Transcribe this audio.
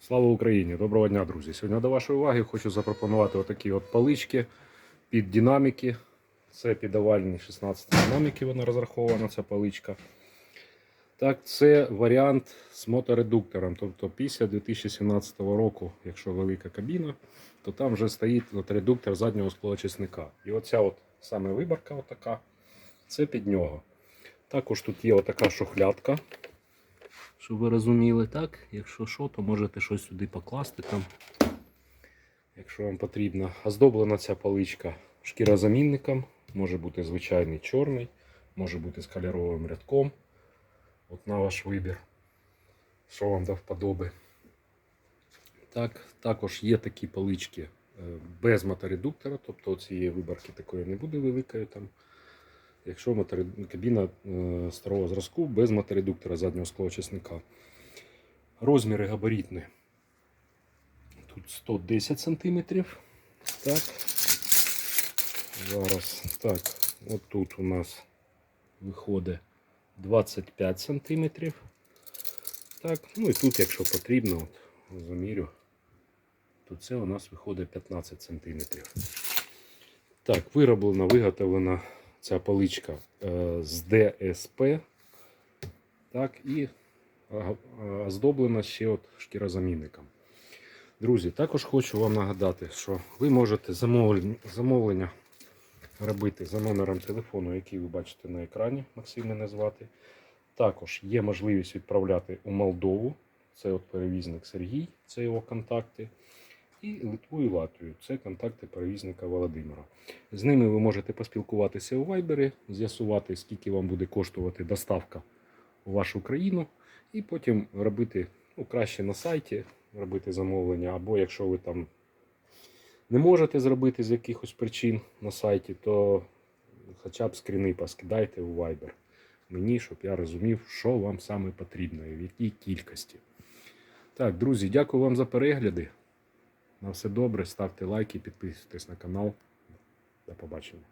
Слава Україні! Доброго дня, друзі! Сьогодні до вашої уваги хочу запропонувати отакі от палички під динаміки. Це під овальні 16 динаміки, вона розрахована, ця паличка. Так, це варіант з моторедуктором. Тобто після 2017 року, якщо велика кабіна, то там вже стоїть от редуктор заднього склоочисника. І оця от саме виборка, отака, це під нього. Також тут є отака шухлядка. Щоб ви розуміли, так? Якщо що, то можете щось сюди покласти там, якщо вам потрібно. Оздоблена ця паличка шкірозамінником. Може бути звичайний чорний, може бути з кольоровим рядком. От на ваш вибір, що вам до вподоби. Так, також є такі палички е, без моторедуктора, тобто цієї виборки такої не буде великої там. Якщо мотори- кабіна е, старого зразку без моторедуктора заднього склоочисника. Розміри габаритні. Тут 110 см. Так. Зараз. Так, от тут у нас виходить 25 см. Так, ну і тут, якщо потрібно, от, замірю, то це у нас виходить 15 см. Так, вироблена, виготовлена ця паличка е, з ДСП. Так, і а, оздоблена ще от шкірозамінником. Друзі, також хочу вам нагадати, що ви можете замовлення, замовлення робити за номером телефону, який ви бачите на екрані, Максим мене звати. Також є можливість відправляти у Молдову. Це от перевізник Сергій, це його контакти. І Литву і Латвію. Це контакти перевізника Володимира. З ними ви можете поспілкуватися у Вайбері, з'ясувати, скільки вам буде коштувати доставка у вашу країну, і потім робити ну, краще на сайті, робити замовлення, або якщо ви там не можете зробити з якихось причин на сайті, то хоча б скріни поскидайте у Viber мені, щоб я розумів, що вам саме потрібно і в якій кількості. Так, друзі, дякую вам за перегляди. На все добре, ставте лайки, підписуйтесь на канал. До побачення.